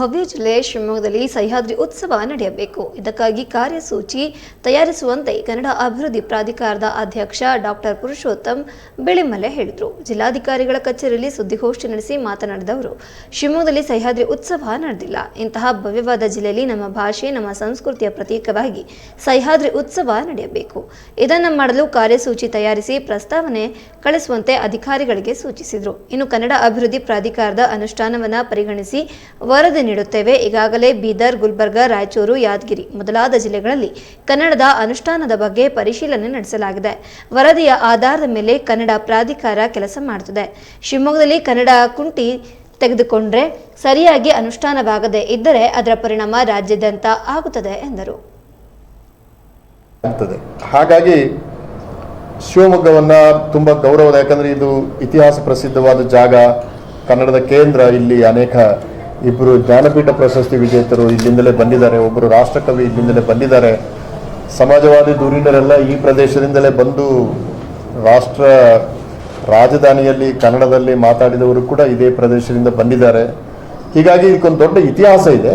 ಭವ್ಯ ಜಿಲ್ಲೆ ಶಿವಮೊಗ್ಗದಲ್ಲಿ ಸಹ್ಯಾದ್ರಿ ಉತ್ಸವ ನಡೆಯಬೇಕು. ಇದಕ್ಕಾಗಿ ಕಾರ್ಯಸೂಚಿ ತಯಾರಿಸುವಂತೆ ಕನ್ನಡ ಅಭಿವೃದ್ಧಿ ಪ್ರಾಧಿಕಾರದ ಅಧ್ಯಕ್ಷ ಡಾಕ್ಟರ್ ಪುರುಷೋತ್ತಮ್ ಬಿಳಿಮಲೆ ಹೇಳಿದರು. ಜಿಲ್ಲಾಧಿಕಾರಿಗಳ ಕಚೇರಿಯಲ್ಲಿ ಸುದ್ದಿಗೋಷ್ಠಿ ನಡೆಸಿ ಮಾತನಾಡಿದ ಅವರು, ಶಿವಮೊಗ್ಗದಲ್ಲಿ ಸಹ್ಯಾದ್ರಿ ಉತ್ಸವ ನಡೆದಿಲ್ಲ. ಇಂತಹ ಭವ್ಯವಾದ ಜಿಲ್ಲೆಯಲ್ಲಿ ನಮ್ಮ ಭಾಷೆ, ನಮ್ಮ ಸಂಸ್ಕೃತಿಯ ಪ್ರತೀಕವಾಗಿ ಸಹ್ಯಾದ್ರಿ ಉತ್ಸವ ನಡೆಯಬೇಕು. ಇದನ್ನು ಮಾಡಲು ಕಾರ್ಯಸೂಚಿ ತಯಾರಿಸಿ ಪ್ರಸ್ತಾವನೆ ಕಳಿಸುವಂತೆ ಅಧಿಕಾರಿಗಳಿಗೆ ಸೂಚಿಸಿದರು. ಇನ್ನು ಕನ್ನಡ ಅಭಿವೃದ್ಧಿ ಪ್ರಾಧಿಕಾರದ ಅನುಷ್ಠಾನವನ್ನು ಪರಿಗಣಿಸಿ ವರದಿ ನೀಡುತ್ತೇವೆ. ಈಗಾಗಲೇ ಬೀದರ್, ಗುಲ್ಬರ್ಗ, ರಾಯಚೂರು, ಯಾದಗಿರಿ ಮೊದಲಾದ ಜಿಲ್ಲೆಗಳಲ್ಲಿ ಕನ್ನಡದ ಅನುಷ್ಠಾನದ ಬಗ್ಗೆ ಪರಿಶೀಲನೆ ನಡೆಸಲಾಗಿದೆ. ವರದಿಯ ಆಧಾರದ ಮೇಲೆ ಕನ್ನಡ ಪ್ರಾಧಿಕಾರ ಕೆಲಸ ಮಾಡುತ್ತದೆ. ಶಿವಮೊಗ್ಗದಲ್ಲಿ ಕನ್ನಡ ಕುಂಟಿ ತೆಗೆದುಕೊಂಡ್ರೆ ಸರಿಯಾಗಿ ಅನುಷ್ಠಾನವಾಗದೇ ಇದ್ದರೆ ಅದರ ಪರಿಣಾಮ ರಾಜ್ಯಾದ್ಯಂತ ಆಗುತ್ತದೆ ಎಂದರು. ಹಾಗಾಗಿ ಶಿವಮೊಗ್ಗವನ್ನ ತುಂಬ ಗೌರವದ, ಯಾಕಂದ್ರೆ ಇದು ಇತಿಹಾಸ ಪ್ರಸಿದ್ಧವಾದ ಜಾಗ. ಕನ್ನಡದ ಕೇಂದ್ರ ಇಲ್ಲಿ ಅನೇಕ ಇಬ್ಬರು ಜ್ಞಾನಪೀಠ ಪ್ರಶಸ್ತಿ ವಿಜೇತರು ಇಲ್ಲಿಂದಲೇ ಬಂದಿದ್ದಾರೆ ಒಬ್ಬರು ರಾಷ್ಟ್ರಕವಿ ಇಲ್ಲಿಂದಲೇ ಬಂದಿದ್ದಾರೆ. ಸಮಾಜವಾದಿ ದೂರಿನರೆಲ್ಲ ಈ ಪ್ರದೇಶದಿಂದಲೇ ಬಂದು ರಾಷ್ಟ್ರ ರಾಜಧಾನಿಯಲ್ಲಿ ಕನ್ನಡದಲ್ಲಿ ಮಾತಾಡಿದವರು ಕೂಡ ಇದೇ ಪ್ರದೇಶದಿಂದ ಬಂದಿದ್ದಾರೆ. ಹೀಗಾಗಿ ಇದಕ್ಕೊಂದು ದೊಡ್ಡ ಇತಿಹಾಸ ಇದೆ.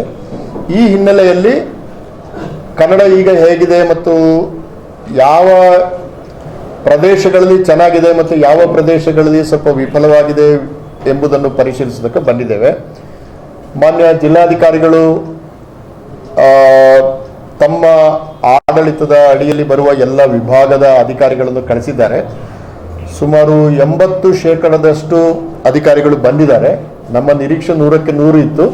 ಈ ಹಿನ್ನೆಲೆಯಲ್ಲಿ ಕನ್ನಡ ಈಗ ಹೇಗಿದೆ ಮತ್ತು ಯಾವ ಪ್ರದೇಶಗಳಲ್ಲಿ ಚೆನ್ನಾಗಿದೆ ಮತ್ತು ಯಾವ ಪ್ರದೇಶಗಳಲ್ಲಿ ಸ್ವಲ್ಪ ವಿಫಲವಾಗಿದೆ ಎಂಬುದನ್ನು ಪರಿಶೀಲಿಸೋದಕ್ಕೆ ಬಂದಿದ್ದೇವೆ. ಮಾನ್ಯ ಜಿಲ್ಲಾಧಿಕಾರಿಗಳು ತಮ್ಮ ಆಡಳಿತದ ಅಡಿಯಲ್ಲಿ ಬರುವ ಎಲ್ಲ ವಿಭಾಗದ ಅಧಿಕಾರಿಗಳನ್ನು ಕಳಿಸಿದ್ದಾರೆ ಸುಮಾರು ಎಂಬತ್ತು ಶೇಕಡದಷ್ಟು ಅಧಿಕಾರಿಗಳು ಬಂದಿದ್ದಾರೆ. ನಮ್ಮ ನಿರೀಕ್ಷೆ ನೂರಕ್ಕೆ ನೂರು ಇತ್ತು.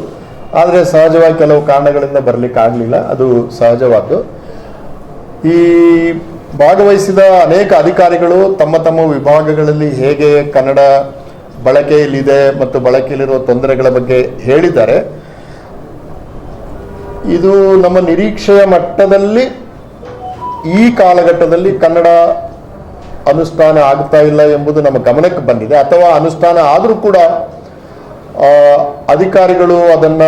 ಆದರೆ ಸಹಜವಾಗಿ ಕೆಲವು ಕಾರಣಗಳಿಂದ ಬರಲಿಕ್ಕೆ ಆಗಲಿಲ್ಲ. ಅದು ಸಹಜವಾದ್ದು. ಈ ಭಾಗವಹಿಸಿದ ಅನೇಕ ಅಧಿಕಾರಿಗಳು ತಮ್ಮ ತಮ್ಮ ವಿಭಾಗಗಳಲ್ಲಿ ಹೇಗೆ ಕನ್ನಡ ಬಳಕೆಯಲ್ಲಿದೆ ಮತ್ತು ಬಳಕೆಯಲ್ಲಿರುವ ತೊಂದರೆಗಳ ಬಗ್ಗೆ ಹೇಳಿದ್ದಾರೆ. ಇದು ನಮ್ಮ ನಿರೀಕ್ಷೆಯ ಮಟ್ಟದಲ್ಲಿ ಈ ಕಾಲಘಟ್ಟದಲ್ಲಿ ಕನ್ನಡ ಅನುಷ್ಠಾನ ಆಗ್ತಾ ಇಲ್ಲ ಎಂಬುದು ನಮ್ಮ ಗಮನಕ್ಕೆ ಬಂದಿದೆ. ಅಥವಾ ಅನುಷ್ಠಾನ ಆದರೂ ಕೂಡ ಅಧಿಕಾರಿಗಳು ಅದನ್ನ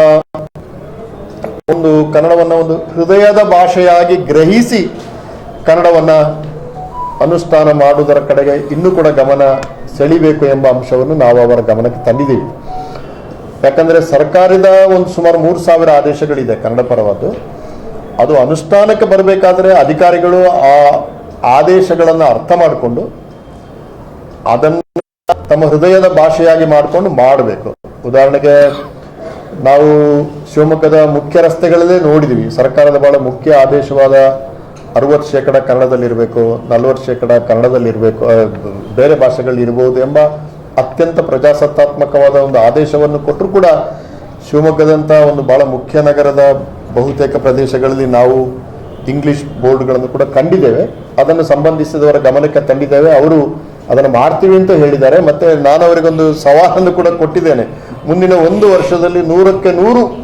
ಒಂದು ಕನ್ನಡವನ್ನು ಒಂದು ಹೃದಯದ ಭಾಷೆಯಾಗಿ ಗ್ರಹಿಸಿ ಕನ್ನಡವನ್ನ ಅನುಷ್ಠಾನ ಮಾಡುವುದರ ಕಡೆಗೆ ಇನ್ನೂ ಕೂಡ ಗಮನ ಸೆಳಿಬೇಕು ಎಂಬ ಅಂಶವನ್ನು ನಾವು ಅವರ ಗಮನಕ್ಕೆ ತಂದಿದ್ದೀವಿ. ಯಾಕಂದ್ರೆ ಸರ್ಕಾರದ ಒಂದು ಸುಮಾರು ಮೂರು ಸಾವಿರ ಆದೇಶಗಳಿದೆ ಕನ್ನಡ ಪರವಾದ್ದು. ಅದು ಅನುಷ್ಠಾನಕ್ಕೆ ಬರಬೇಕಾದ್ರೆ ಅಧಿಕಾರಿಗಳು ಆ ಆದೇಶಗಳನ್ನು ಅರ್ಥ ಮಾಡಿಕೊಂಡು ಅದನ್ನು ತಮ್ಮ ಹೃದಯದ ಭಾಷೆಯಾಗಿ ಮಾಡಿಕೊಂಡು ಮಾಡಬೇಕು. ಉದಾಹರಣೆಗೆ ನಾವು ಶಿವಮೊಗ್ಗದ ಮುಖ್ಯ ರಸ್ತೆಗಳಲ್ಲೇ ನೋಡಿದ್ದೀವಿ ಸರ್ಕಾರದ ಬಹಳ ಮುಖ್ಯ ಆದೇಶವಾದ ಅರವತ್ತು ಶೇಕಡ ಕನ್ನಡದಲ್ಲಿರಬೇಕು, ನಲವತ್ತು ಶೇಕಡ ಕನ್ನಡದಲ್ಲಿರಬೇಕು ಬೇರೆ ಭಾಷೆಗಳು ಇರಬಹುದು ಎಂಬ ಅತ್ಯಂತ ಪ್ರಜಾಸತ್ತಾತ್ಮಕವಾದ ಒಂದು ಆದೇಶವನ್ನು ಕೊಟ್ಟರು ಕೂಡ ಶಿವಮೊಗ್ಗದಂಥ ಒಂದು ಬಹಳ ಮುಖ್ಯ ನಗರದ ಬಹುತೇಕ ಪ್ರದೇಶಗಳಲ್ಲಿ ನಾವು ಇಂಗ್ಲಿಷ್ ಬೋರ್ಡ್ಗಳನ್ನು ಕೂಡ ಕಂಡಿದ್ದೇವೆ. ಅದನ್ನು ಸಂಬಂಧಿಸಿದವರ ಗಮನಕ್ಕೆ ತಂದಿದ್ದೇವೆ. ಅವರು ಅದನ್ನು ಮಾಡ್ತೀವಿ ಅಂತ ಹೇಳಿದ್ದಾರೆ. ಮತ್ತೆ ನಾನು ಅವರಿಗೊಂದು ಸವಾಲನ್ನು ಕೂಡ ಕೊಟ್ಟಿದ್ದೇನೆ. ಮುಂದಿನ ಒಂದು ವರ್ಷದಲ್ಲಿ ನೂರಕ್ಕೆ ನೂರು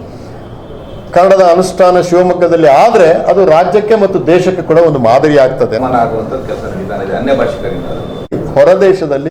ಕನ್ನಡದ ಅನುಷ್ಠಾನ ಶಿವಮೊಗ್ಗದಲ್ಲಿ ಆದರೆ ಅದು ರಾಜ್ಯಕ್ಕೆ ಮತ್ತು ದೇಶಕ್ಕೆ ಕೂಡ ಒಂದು ಮಾದರಿ ಆಗ್ತದೆ ಹೊರದೇಶದಲ್ಲಿ